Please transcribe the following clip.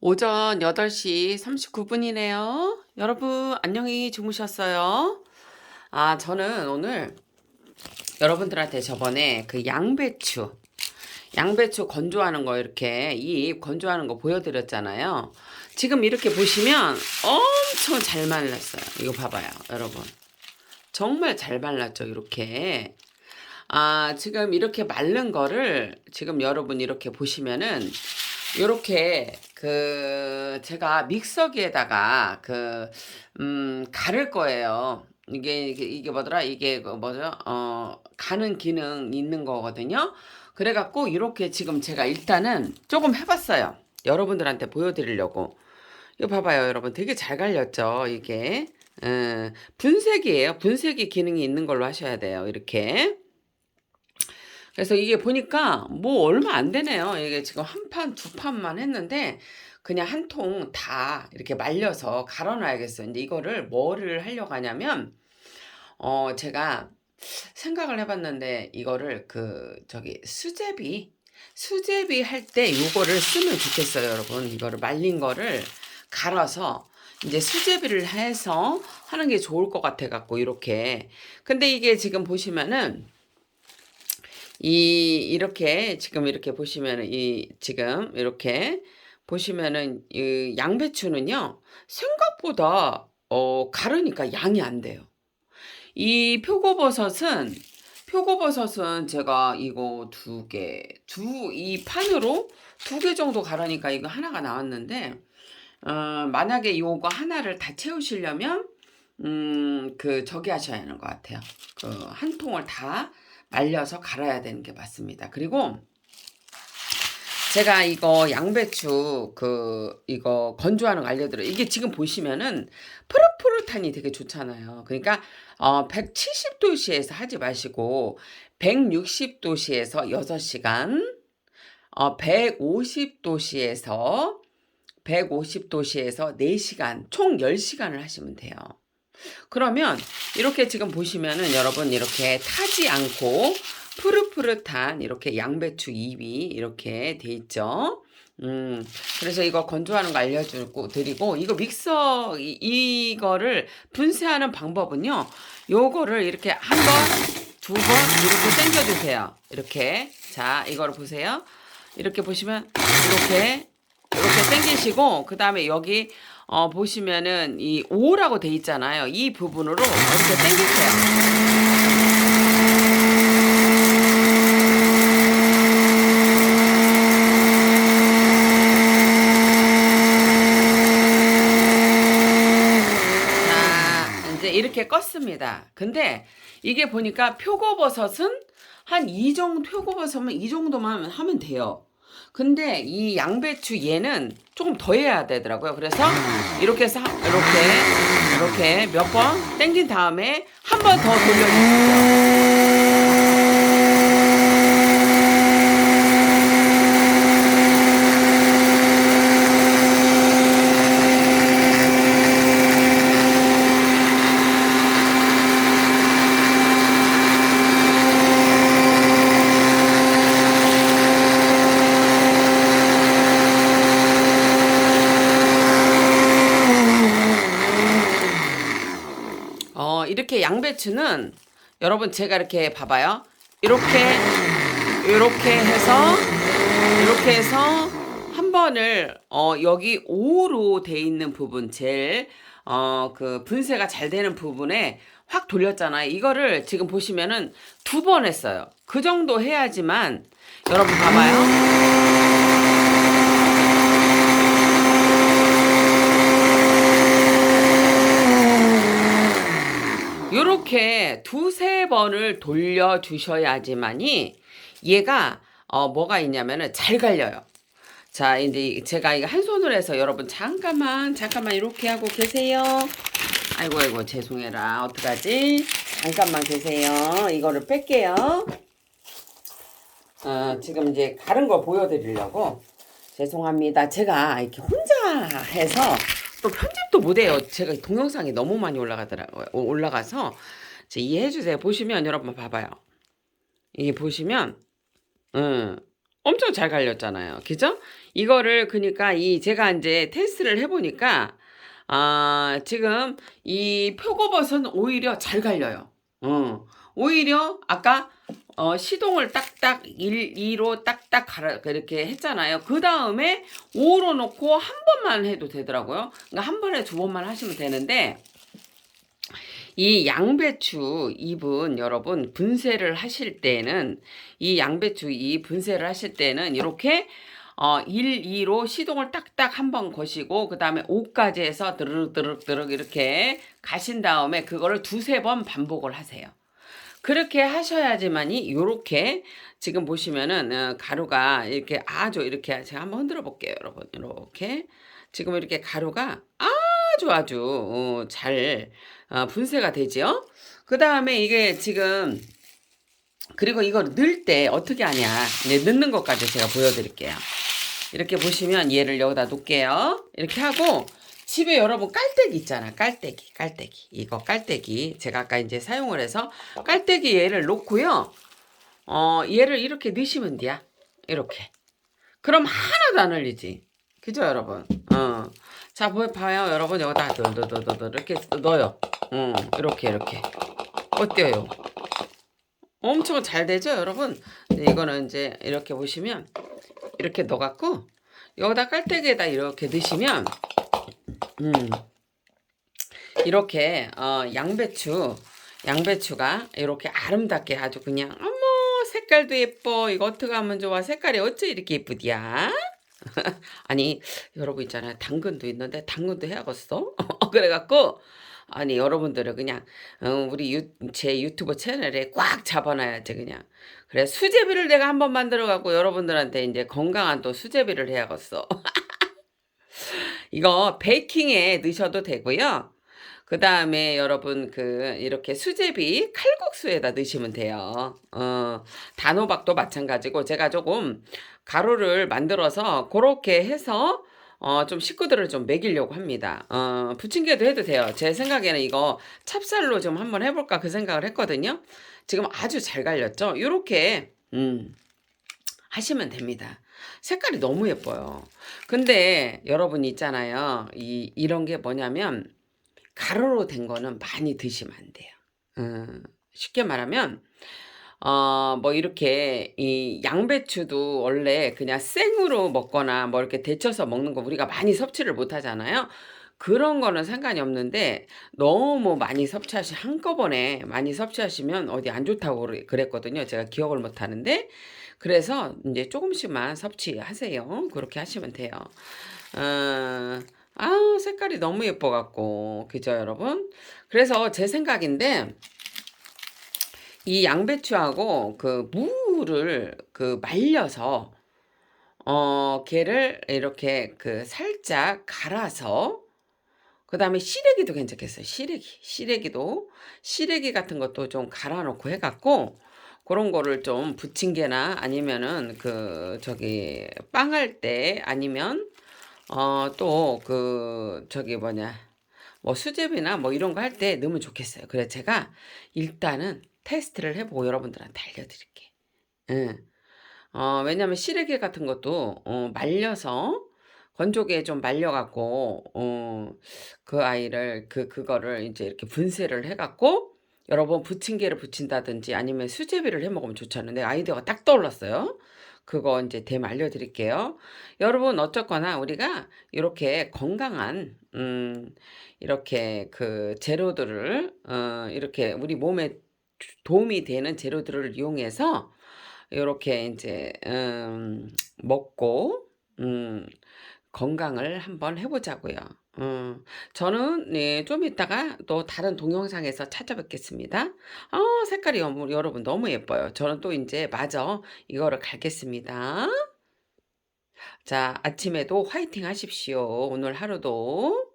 오전 8시 39분이네요. 여러분, 안녕히 주무셨어요? 아, 저는 오늘 여러분들한테 저번에 그 양배추, 양배추 건조하는 거 이렇게, 이 건조하는 거 보여드렸잖아요. 지금 이렇게 보시면 엄청 잘 말랐어요. 이거 봐봐요, 여러분. 정말 잘 말랐죠, 이렇게. 아, 지금 이렇게 마른 거를 지금 여러분 이렇게 보시면은 요렇게 그 제가 믹서기에다가 그 음 갈을 거예요. 이게 이게, 뭐더라? 이게 그 뭐죠? 어 가는 기능 있는 거거든요. 그래 갖고 이렇게 지금 제가 일단은 조금 해 봤어요. 여러분들한테 보여 드리려고. 이거 봐봐요, 여러분. 되게 잘 갈렸죠, 이게. 음, 분쇄기예요. 분쇄기 기능이 있는 걸로 하셔야 돼요. 이렇게. 그래서 이게 보니까 뭐 얼마 안 되네요. 이게 지금 한 판, 두 판만 했는데 그냥 한 통 다 이렇게 말려서 갈아놔야겠어요. 근데 이거를 뭐를 하려고 하냐면 어 제가 생각을 해봤는데 이거를 그 저기 수제비 수제비 할때 요거를 쓰면 좋겠어요, 여러분. 이거를 말린 거를 갈아서 이제 수제비를 해서 하는 게 좋을 것 같아 갖고 이렇게. 근데 이게 지금 보시면은 이 이렇게 지금 이렇게 보시면은 이 지금 이렇게 보시면은 이 양배추는요 생각보다 어 가르니까 양이 안 돼요. 이 표고버섯은 표고버섯은 제가 이거 두 개, 두 이 판으로 두 개 정도 갈으니까 이거 하나가 나왔는데 어, 만약에 요거 하나를 다 채우시려면 음, 그 저기 하셔야 하는 것 같아요. 그 한 통을 다 말려서 갈아야 되는 게 맞습니다. 그리고 제가 이거 양배추 그 이거 건조하는 거 알려드려요. 이게 지금 보시면은 푸릇푸릇하니 되게 좋잖아요. 그러니까 어 170도씨에서 하지 마시고 160도씨에서 6시간 어 150도씨에서 150도씨에서 4시간 총 10시간을 하시면 돼요. 그러면 이렇게 지금 보시면은 여러분 이렇게 타지 않고 푸릇푸릇한 이렇게 양배추 잎이 이렇게 돼 있죠. 음, 그래서 이거 건조하는 거 알려주고 드리고 이거 믹서 이, 이거를 분쇄하는 방법은요. 요거를 이렇게 한 번, 두 번 이렇게 당겨 주세요. 이렇게. 자, 이거를 보세요. 이렇게 보시면 이렇게 이렇게 당기시고 그 다음에 여기 어, 보시면은 이 5라고 돼 있잖아요. 이 부분으로 이렇게 당기세요. 이렇게 껐습니다. 근데 이게 보니까 표고버섯은 한 이 정도 표고버섯은 이 정도만 하면 돼요. 근데 이 양배추 얘는 조금 더 해야 되더라고요. 그래서 이렇게 해서 하- 이렇게 이렇게 몇번 당긴 다음에 한 번 더 돌려주세요. 어, 이렇게 양배추는 여러분 제가 이렇게 봐봐요. 이렇게 이렇게 해서 이렇게 해서 한 번을 어, 여기 5로 돼 있는 부분 제일 어, 그 분쇄가 잘 되는 부분에 확 돌렸잖아요. 이거를 지금 보시면은 두 번 했어요. 그 정도 해야지만 여러분 봐봐요. 요렇게 두세 번을 돌려주셔야지만이 얘가 어 뭐가 있냐면은 잘 갈려요. 자, 이제 제가 이거 한 손으로 해서 여러분 잠깐만 잠깐만 이렇게 하고 계세요. 아이고 아이고 죄송해라. 어떡하지? 잠깐만 계세요. 이거를 뺄게요. 어, 지금 이제 다른 거 보여드리려고 죄송합니다. 제가 이렇게 혼자 해서 또 편집도 못해요. 제가 동영상이 너무 많이 올라가더라고요. 올라가서 이제 이해해 주세요. 보시면 여러분 봐봐요. 이게 보시면 음, 엄청 잘 갈렸잖아요. 그죠? 이거를 그러니까 이 제가 이제 테스트를 해보니까 아 지금 이 표고버섯은 오히려 잘 갈려요. 어, 오히려 아까 어, 시동을 딱딱 1, 2로 딱딱 갈아, 이렇게 했잖아요. 그 다음에 5로 놓고 한 번만 해도 되더라고요. 그러니까 한 번에 두 번만 하시면 되는데 이 양배추 잎은 여러분 분쇄를 하실 때는 이 양배추 이 분쇄를 하실 때는 이렇게 어 1, 2로 시동을 딱딱 한 번 거시고 그 다음에 5까지 해서 드르륵 드르륵 이렇게 가신 다음에 그거를 두세 번 반복을 하세요. 그렇게 하셔야지만이 요렇게 지금 보시면은 어, 가루가 이렇게 아주 이렇게 제가 한번 흔들어 볼게요 여러분. 이렇게. 지금 이렇게 가루가 아주 아주 어, 잘 어, 분쇄가 되지요? 그 다음에 이게 지금 그리고 이걸 넣을 때 어떻게 하냐. 이제 넣는 것까지 제가 보여드릴게요. 이렇게 보시면 얘를 여기다 놓을게요. 이렇게 하고 집에 여러분 깔때기 있잖아. 깔때기 깔때기. 이거 깔때기 제가 아까 이제 사용을 해서 깔때기 얘를 놓고요. 어 얘를 이렇게 넣으시면 돼요. 이렇게. 그럼 하나도 안 흘리지. 그죠 여러분? 어 자 봐요. 여러분 여기다 넣어넣어넣어 이렇게 넣어요. 어 이렇게 이렇게. 어때요? 엄청 잘 되죠 여러분? 네, 이거는 이제 이렇게 보시면 이렇게 넣어갖고 여기다 깔때기에다 이렇게 넣으시면 음, 이렇게 어, 양배추 양배추가 이렇게 아름답게 아주 그냥 어머 색깔도 예뻐. 이거 어떻게 하면 좋아? 색깔이 어째 이렇게 예쁘디야? 아니 여러분 있잖아요. 당근도 있는데 당근도 해야겠어? 그래갖고 아니 여러분들은 그냥 어, 우리 유, 제 유튜브 채널에 꽉 잡아놔야지 그냥. 그래 수제비를 내가 한번 만들어 갖고 여러분들한테 이제 건강한 또 수제비를 해야겠어 이거 베이킹에 넣으셔도 되고요. 그 다음에 여러분 그 이렇게 수제비 칼국수에다 넣으시면 돼요. 어, 단호박도 마찬가지고 제가 조금 가루를 만들어서 그렇게 해서 어, 좀 식구들을 좀 먹이려고 합니다. 어, 부침개도 해도 돼요. 제 생각에는 이거 찹쌀로 좀 한번 해볼까 그 생각을 했거든요. 지금 아주 잘 갈렸죠? 요렇게, 음, 하시면 됩니다. 색깔이 너무 예뻐요. 근데 여러분 있잖아요. 이, 이런 게 뭐냐면 가루로 된 거는 많이 드시면 안 돼요. 음, 쉽게 말하면 어, 뭐 이렇게 이 양배추도 원래 그냥 생으로 먹거나 뭐 이렇게 데쳐서 먹는 거 우리가 많이 섭취를 못 하잖아요. 그런 거는 상관이 없는데 너무 많이 섭취하시 한꺼번에 많이 섭취하시면 어디 안 좋다고 그랬거든요. 제가 기억을 못 하는데 그래서 이제 조금씩만 섭취하세요. 그렇게 하시면 돼요. 어, 아, 색깔이 너무 예뻐 갖고 그죠, 여러분? 그래서 제 생각인데 이 양배추하고 그 무를 그 말려서 어 걔를 이렇게 그 살짝 갈아서 그다음에 시래기도 괜찮겠어요. 시래기. 시래기도 시래기 같은 것도 좀 갈아 놓고 해 갖고 그런 거를 좀 부침개나 아니면은 그 저기 빵 할 때 아니면 어 또 그 저기 뭐냐 뭐 수제비나 뭐 이런 거 할 때 넣으면 좋겠어요. 그래 제가 일단은 테스트를 해보고 여러분들한테 알려드릴게. 예. 어, 왜냐면 시래기 같은 것도 어, 말려서 건조기에 좀 말려갖고 어, 그 아이를 그 그거를 이제 이렇게 분쇄를 해갖고 여러분 부침개를 부친다든지 아니면 수제비를 해 먹으면 좋잖아요. 내 아이디어가 딱 떠올랐어요. 그거 이제 됨 알려드릴게요. 여러분 어쨌거나 우리가 이렇게 건강한 음 이렇게 그 재료들을 어 이렇게 우리 몸에 도움이 되는 재료들을 이용해서 이렇게 이제 음 먹고 음 건강을 한번 해보자고요. 음, 저는 네, 좀 이따가 또 다른 동영상에서 찾아뵙겠습니다. 아, 색깔이 너무- 여러분 너무 예뻐요. 저는 또 이제 마저 이거를 갈겠습니다. 자, 아침에도 화이팅 하십시오. 오늘 하루도.